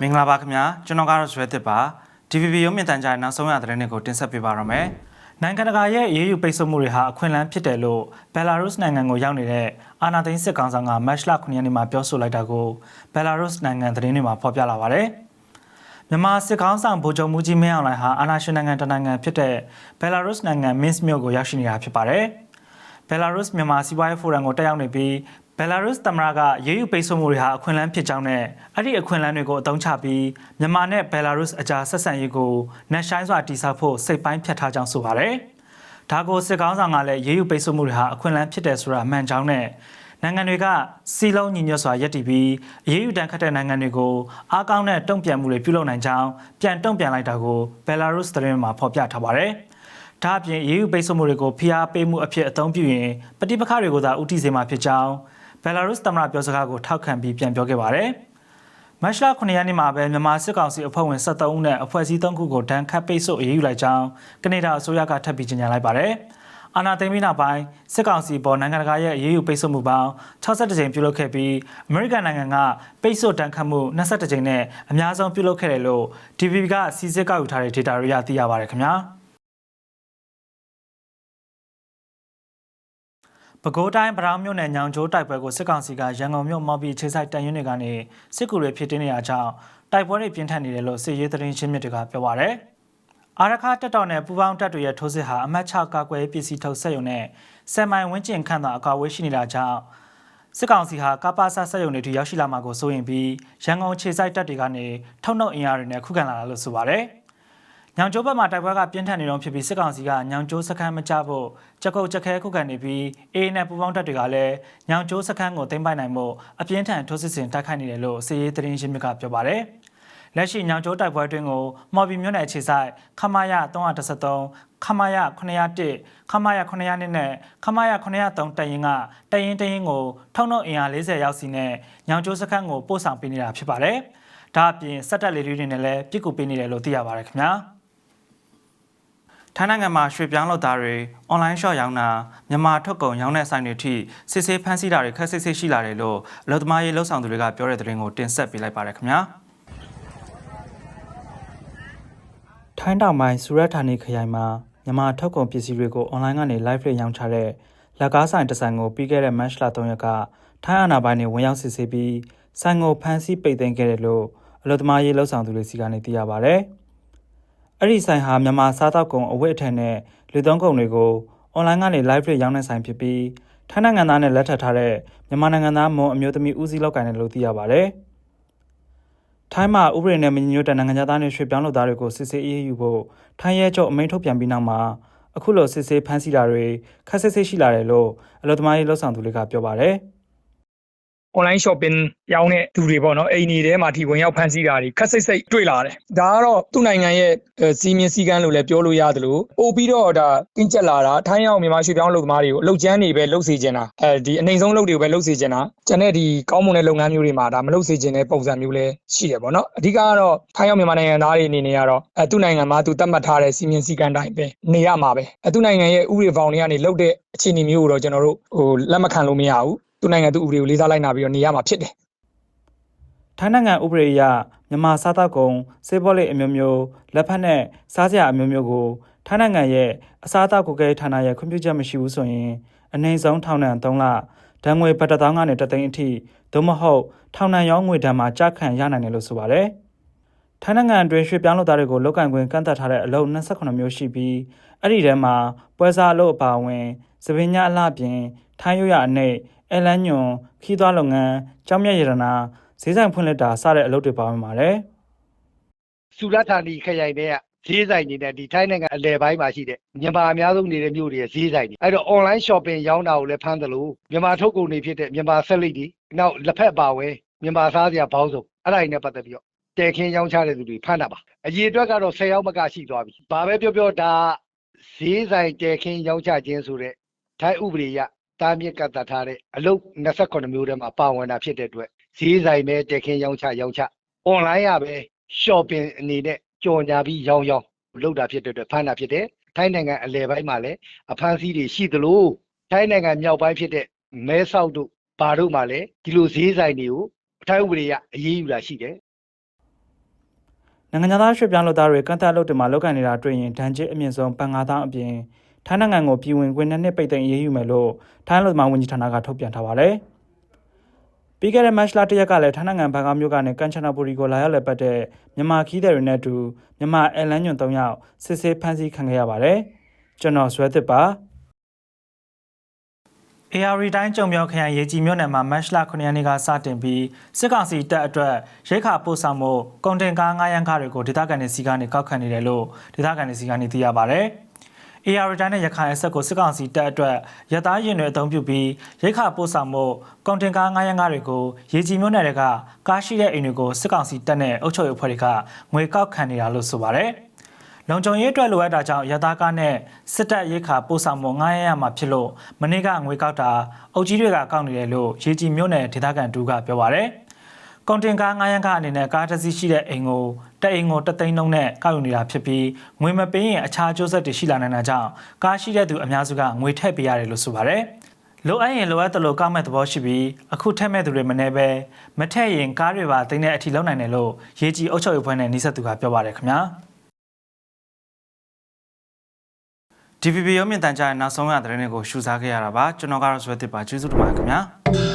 မင်္ဂလာပါခင်ဗျာကျွန်တော်ကတော့ဇွဲသစ်ပါ DVB ရုံးမြင့်တန်ကြားရဲ့နောက်ဆုံးရသတင်းတွေကိုတင်ဆက်ပေးပါရမယ်နိုင်ငံတကာရဲ့အေးအေးယူပိတ်ဆို့မှုတွေဟာအခွင့်အလမ်းဖြစ်တယ်လို့ဘယ်လာရုစ်နိုင်ငံကိုရောက်နေတဲ့အာနာသိန်းစစ်ကောင်ဆောင်ကမတ်လ9ရက်နေ့မှာပြောဆိုလိုက်တာကိုဘယ်လာရုစ်နိုင်ငံသတင်းတွေမှာဖော်ပြလာပါတယ်မြန်မာစစ်ကောင်ဆောင်ဗိုလ်ချုပ်မူကြီးမင်းအောင်လှိုင်ဟာအာနာရှင်နိုင်ငံတနိုင်ငံဖြစ်တဲ့ဘယ်လာရုစ်နိုင်ငံမင်းစ်မြို့ကိုရောက်ရှိနေတာဖြစ်ပါတယ်ဘယ်လာရုစ်မြန်မာစီးပွားရေးဖိုရမ်ကိုတက်ရောက်နေပြီး ဘယ်လာရုစ်သမ္မတကရေးယူပိတ်ဆို့မှုတွေဟာအခွင့်အလမ်းဖြစ်ကြောင်းနဲ့အဲ့ဒီအခွင့်အလမ်းတွေကိုအသုံးချပြီးမြန်မာနဲ့ဘယ်လာရုစ်အကြားဆက်ဆံရေးကိုနှက်ဆိုင်စွာတည်ဆောက်ဖို့စိတ်ပိုင်းဖြတ်ထားကြောင်းဆိုပါတယ်။ဒါကိုစစ်ကောင်းဆောင်ကလည်းရေးယူပိတ်ဆို့မှုတွေဟာအခွင့်အလမ်းဖြစ်တယ်ဆိုတာအမှန်ကြောင်းနဲ့နိုင်ငံတွေကစီလုံးညီညွတ်စွာရပ်တည်ပြီးအရေးယူတန်းခတ်တဲ့နိုင်ငံတွေကိုအားကောင်းတဲ့တုံ့ပြန်မှုတွေပြုလုပ်နိုင်ကြောင်းပြန်တုံ့ပြန်လိုက်တာကိုဘယ်လာရုစ်သတင်းမှာဖော်ပြထားပါတယ်။ဒါအပြင်ရေးယူပိတ်ဆို့မှုတွေကိုဖိအားပေးမှုအဖြစ်အသုံးပြုရင်ပဋိပက္ခတွေကိုသာဥတီစေမှာဖြစ်ကြောင်း ဘယ်လာရုစ်သမ္မတပြောစကားကိုထောက်ခံပြီးပြန်ပြောခဲ့ပါတယ်။မတ်လ9ရက်နေ့မှာပဲမြန်မာစစ်ကောင်စီအဖွဲ့ဝင်73ဦးနဲ့အဖွဲ့အစည်း3ခုကိုဒဏ်ခတ်ပိတ်ဆို့အရေးယူလိုက်ကြောင်းကနေဒါအစိုးရကထပ်ပြီးကြေညာလိုက်ပါတယ်။အာနာသိမ်းပြီးနောက်ပိုင်းစစ်ကောင်စီပေါ်နိုင်ငံတကာရဲ့အရေးယူပိတ်ဆို့မှုပေါင်း62ကြိမ်ပြုလုပ်ခဲ့ပြီးအမေရိကန်နိုင်ငံကပိတ်ဆို့တန်ခတ်မှု22ကြိမ်နဲ့အများဆုံးပြုလုပ်ခဲ့တယ်လို့ DVB ကစီစစ်ကောက်ယူထားတဲ့ data တွေရသိရပါတယ်ခင်ဗျာ။ ပဲခူးတိုင်းဗရောင်းမြို့နယ်ညောင်ကျိုးတိုက်ပွဲကိုစစ်ကောင်စီကရန်ကုန်မြို့မော်ဘီခြေဆိုင်တန်ရင်တွေကနေစစ်ကူတွေဖြစ်တင်းနေတာကြောင့်တိုက်ပွဲတွေပြင်းထန်နေတယ်လို့စစ်ရေးသတင်းရှင်းမြစ်တွေကပြောပါရယ်။အာရခတက်တော်နဲ့ပူပေါင်းတပ်တွေရဲ့ထိုးစစ်ဟာအမတ်6ကာကွယ်ပစ္စည်းထုတ်ဆက်ရုံနဲ့ဆယ်မိုင်ဝန်းကျင်ခန့်သာအကာအဝေးရှိနေတာကြောင့်စစ်ကောင်စီဟာကပ္ပဆဆက်ရုံတွေထိရောက်ရှိလာမှာကိုစိုးရင်ပြီးရန်ကုန်ခြေဆိုင်တပ်တွေကနေထုံနှုတ်အင်အားတွေနဲ့ခုခံလာတာလို့ဆိုပါရယ်။ ညောင်ကျိုးဘက်မှာတိုက်ပွဲကပြင်းထန်နေတော့ဖြစ်ပြီးစစ်ကောင်စီကညောင်ကျိုးစခန်းမချဖို့ကြက်ကုတ်ကြက်ခဲခုခံနေပြီးအေးနဲ့ပူပေါင်းတပ်တွေကလည်းညောင်ကျိုးစခန်းကိုသိမ်းပိုက်နိုင်မှုအပြင်းထန်ထိုးစစ်ဆင်တိုက်ခိုက်နေတယ်လို့စစ်ရေးသတင်းရှင်းမြစ်ကပြောပါတယ်။လက်ရှိညောင်ကျိုးတိုက်ပွဲအတွင်းကိုမော်ဘီမြို့နယ်အခြေဆိုင်ခမာယ313ခမာယ901ခမာယ902နဲ့ခမာယ903တရင်ကတရင်တရင်ကိုထုံနှုတ်အင်အား40ရောက်စီနဲ့ညောင်ကျိုးစခန်းကိုပို့ဆောင်ပေးနေတာဖြစ်ပါတယ်။ဒါအပြင်စက်တက်လေးတွေနဲ့လည်းပြစ်ကူပေးနေတယ်လို့သိရပါတယ်ခင်ဗျာ။ ထိုင်းနိုင်ငံမှာရွှေပြောင်းလုပ်သားတွေအွန်လိုင်းရှော့ရောင်းတာမြန်မာထုတ်ကုန်ရောင်းတဲ့ဆိုင်တွေထိစစ်ဆေးဖမ်းဆီးတာတွေခက်ဆစ်ဆစ်ရှိလာတယ်လို့အလုပ်သမားရေးလှုပ်ဆောင်သူတွေကပြောတဲ့သတင်းကိုတင်ဆက်ပေးလိုက်ပါရခင်ဗျာထိုင်းတောင်ပိုင်းစူရတ်ဌာနီခရိုင်မှာမြန်မာထုတ်ကုန်ပစ္စည်းတွေကိုအွန်လိုင်းကနေ live လေးရောင်းချတဲ့လက်ကားဆိုင်တစ်ဆိုင်ကိုပြီးခဲ့တဲ့ match လ3ရက်ကထိုင်းအာဏာပိုင်တွေဝင်ရောက်စစ်ဆေးပြီးဆိုင်ကိုဖမ်းဆီးပိတ်သိမ်းခဲ့တယ်လို့အလုပ်သမားရေးလှုပ်ဆောင်သူတွေစီကနေသိရပါဗျ။ အဲ့ဒီဆိုင်ဟာမြန်မာစားတောက်ကုန်အဝတ်အထည်နဲ့လူသုံးကုန်တွေကိုအွန်လိုင်းကနေ live ဖြင့်ရောင်းတဲ့ဆိုင်ဖြစ်ပြီးထိုင်းနိုင်ငံသားနဲ့လက်ထပ်ထားတဲ့မြန်မာနိုင်ငံသားမွန်အမျိုးသမီးဦးစီးလောက်ကိုင်တယ်လို့သိရပါဗျ။ထိုင်းမှာဥပဒေနဲ့မညီညွတ်တဲ့နိုင်ငံသားတွေရွှေ့ပြောင်းလုပ်သားတွေကိုစစ်ဆေးအေးအေးယူဖို့ထိုင်းရဲချုပ်အမိန့်ထုတ်ပြန်ပြီးနောက်မှာအခုလိုစစ်ဆေးဖမ်းဆီးတာတွေခက်ဆစ်ဆစ်ရှိလာတယ်လို့အလုပ်သမားရေးလှုပ်ဆောင်သူတွေကပြောပါတယ်။ online shopping ရောင်းတဲ့သူတွေပေါ့နော်အိမ်နေထဲမှာဒီဝင်ရောက်ဖန်ဆီးတာတွေခက်စိတ်စိတ်တွေ့လာတယ်ဒါကတော့သူ့နိုင်ငံရဲ့စီမင်းစည်းကမ်းလို့လည်းပြောလို့ရတယ်လို့ပို့ပြီးတော့ဒါတင်းကျပ်လာတာထိုင်းရောက်မြန်မာရွှေပြောင်းလုပ်သမားတွေကိုအလုပ်ကျန်းတွေပဲလုပ်စေချင်တာအဲဒီအနိုင်ဆုံးလုပ်တွေကိုပဲလုပ်စေချင်တာကျန်တဲ့ဒီကောင်းမွန်တဲ့လုပ်ငန်းမျိုးတွေမှာဒါမလုပ်စေချင်တဲ့ပုံစံမျိုးလည်းရှိတယ်ပေါ့နော်အဓိကကတော့ထိုင်းရောက်မြန်မာနိုင်ငံသားတွေအနေနဲ့ကတော့အဲသူ့နိုင်ငံမှာသူသတ်မှတ်ထားတဲ့စီမင်းစည်းကမ်းတိုင်းပဲနေရမှာပဲအဲသူ့နိုင်ငံရဲ့ဥပဒေဘောင်တွေကနေလုပ်တဲ့အခြေအနေမျိုးကိုတော့ကျွန်တော်တို့ဟိုလက်မခံလို့မရဘူး သူ့နိုင်ငံသူ့ဥပဒေကိုလေးစားလိုက်နာပြီးတော့နေရမှာဖြစ်တယ်ထိုင်းနိုင်ငံဥပဒေအရမြန်မာစားတောက်ကုန်စေဘောလိအမျိုးမျိုးလက်ဖက်နဲ့စားစရာအမျိုးမျိုးကိုထိုင်းနိုင်ငံရဲ့အစားအသောက်ကိုကဲဌာနရဲ့ခွင့်ပြုချက်မရှိဘူးဆိုရင်အနည်းဆုံးထောင်ဒဏ်3လဒဏ်ငွေဘတ်တသောင်းကနေတသိန်းအထိသို့မဟုတ်ထောင်ဒဏ်ရောငွေဒဏ်မှာကြာခံရနိုင်တယ်လို့ဆိုပါတယ်။ထိုင်းနိုင်ငံအတွင်းရွှေ့ပြောင်းလုပ်သားတွေကိုလောက်ကင်ခွင့်ကန့်သတ်ထားတဲ့အလုပ်28မျိုးရှိပြီးအဲ့ဒီထဲမှာပွဲစားအလုပ်အပါအဝင်သပင်ညအလှပြင်ထိုင်းရွရအနေ အဲလန်းညွန်ခီးသွွားလုပ်ငန်းကြောင်းမြတ်ရတနာဈေးဆိုင်ဖွင့်လှစ်တာစတဲ့အလုပ်တွေပါဝင်ပါတယ်စူရဌာနီခရိုင်တဲ့ကဈေးဆိုင်နေတဲ့ဒီထိုင်းနိုင်ငံအလဲပိုင်းမှာရှိတဲ့မြန်မာအများဆုံးနေတဲ့မြို့တွေရဲ့ဈေးဆိုင်တွေအဲ့တော့ online shopping ရောင်းတာကိုလည်းဖမ်းသလိုမြန်မာထုတ်ကုန်တွေဖြစ်တဲ့မြန်မာဆက်လိပ်တွေနောက်လက်ဖက်ပါဝဲမြန်မာစားစရာဘောင်းစုံအဲ့ဒါတွေနဲ့ပတ်သက်ပြီးတော့တဲခင်းရောင်းချတဲ့သူတွေဖမ်းတာပါအရေးအတွက်ကတော့10ရောက်မကရှိသွားပြီဘာပဲပြောပြောဒါဈေးဆိုင်တဲခင်းရောင်းချခြင်းဆိုတဲ့ထိုင်းဥပဒေရ တားမြစ်ကတ်တတ်ထားတဲ့အလုပ်28မျိုးထဲမှာပါဝင်တာဖြစ်တဲ့အတွက်ဈေးဆိုင်ပဲတဲခင်းရောင်းချရောင်းချ online ရပဲ shopping အနေနဲ့ကြော်ညာပြီးရောင်းရောင်းလုပ်တာဖြစ်တဲ့အတွက်ဖမ်းတာဖြစ်တယ်။ထိုင်းနိုင်ငံအလဲပိုင်းမှာလည်းအဖမ်းဆီးတွေရှိသလိုထိုင်းနိုင်ငံမြောက်ပိုင်းဖြစ်တဲ့မဲဆောက်တို့ဘာတို့မှာလည်းဒီလိုဈေးဆိုင်တွေကိုထိုင်းဥပဒေရအရေးယူတာရှိတယ်နိုင်ငံသားရွှေ့ပြောင်းလုပ်သားတွေကန့်သတ်လုပ်တွေမှာလောက်ကန်နေတာတွေ့ရင်ဒဏ်ကြေးအမြင့်ဆုံးပန်9000အပြင် ထိုင်းနိုင်ငံကိုပြည်ဝင်ခွင့်နှစ်နှစ်ပိတ်သိမ်းအရေးယူမယ်လို့ထိုင်းလူ့သမားဝန်ကြီးဌာနကထုတ်ပြန်ထားပါတယ်။ပြီးခဲ့တဲ့မတ်လတရက်ကလည်းထိုင်းနိုင်ငံဘန်ကောက်မြို့ကနေကန်ချနာပူရီကိုလာရောက်လည်ပတ်တဲ့မြန်မာခီးသည်တွေနဲ့အတူမြန်မာအဲလန်ညွန်၃ယောက်စစ်ဆေးဖမ်းဆီးခံခဲ့ရပါတယ်။ကျွန်တော်ဇွဲသစ်ပါ AR တိုင်းကြုံမြောက်ခရိုင်ရေကြီးမြို့နယ်မှာမတ်လ9ရက်နေ့ကစတင်ပြီးစစ်ကောင်စီတပ်အတွက်ရိတ်ခါပို့ဆောင်မှုကုန်တင်ကား9ရန်ကားတွေကိုဒေသခံတွေစီကနေကောက်ခံနေတယ်လို့ဒေသခံတွေစီကနေသိရပါဗျ။ AR တိုင်းနဲ့ရခိုင်အဆက်ကိုစစ်ကောင်စီတပ်အတွက်ရသားရင်တွေအသုံးပြုပြီးရိတ်ခါပို့ဆောင်မှုကုန်တင်ကား9ရန်ကားတွေကိုရေကြီးမြို့နယ်တွေကကားရှိတဲ့အိမ်တွေကိုစစ်ကောင်စီတပ်နဲ့အုပ်ချုပ်ရေးအဖွဲ့တွေကငွေကောက်ခံနေတာလို့ဆိုပါတယ်။လုံခြုံရေးအတွက်လိုအပ်တာကြောင့်ရတာကားနဲ့စစ်တပ်ရိတ်ခါပို့ဆောင်မှုငားရရမှာဖြစ်လို့မနေ့ကငွေကောက်တာအုပ်ကြီးတွေကကောက်နေတယ်လို့ရေကြီးမြို့နယ်ဒေသခံတူကပြောပါရယ်။ ကွန်တင်ကားငားရန်ကားအနေနဲ့ကားတစ်စီးရှိတဲ့အိမ်ကိုတက်အိမ်ကိုတက်သိန်းလုံးနဲ့ကောက်ယူနေတာဖြစ်ပြီးငွေမပေးရင်အခြားအကျိုးဆက်တွေရှိလာနိုင်တာကြောင့်ကားရှိတဲ့သူအများစုကငွေထည့်ပေးရတယ်လို့ဆိုပါရယ်။လိုအပ်ရင်လိုအပ်တယ်လို့ကောက်မဲ့သဘောရှိပြီးအခုထက်မဲ့သူတွေမနေပဲမထည့်ရင်ကားတွေပါသိန်းတဲ့အထိလောက်နိုင်တယ်လို့ရေကြီးအုပ်ချုပ်ရေးဖွဲ့နဲ့နှိဆက်သူကပြောပါတယ်ခင်ဗျာ။ DVB ရုံးမြင့်တန်ကြားရဲ့နောက်ဆုံးရသတင်းတွေကိုရှုစားခဲ့ရတာပါကျွန်တော်ကတော့ဆွဲတစ်ပါကျေးဇူးတင်ပါတယ်ခင်ဗျာ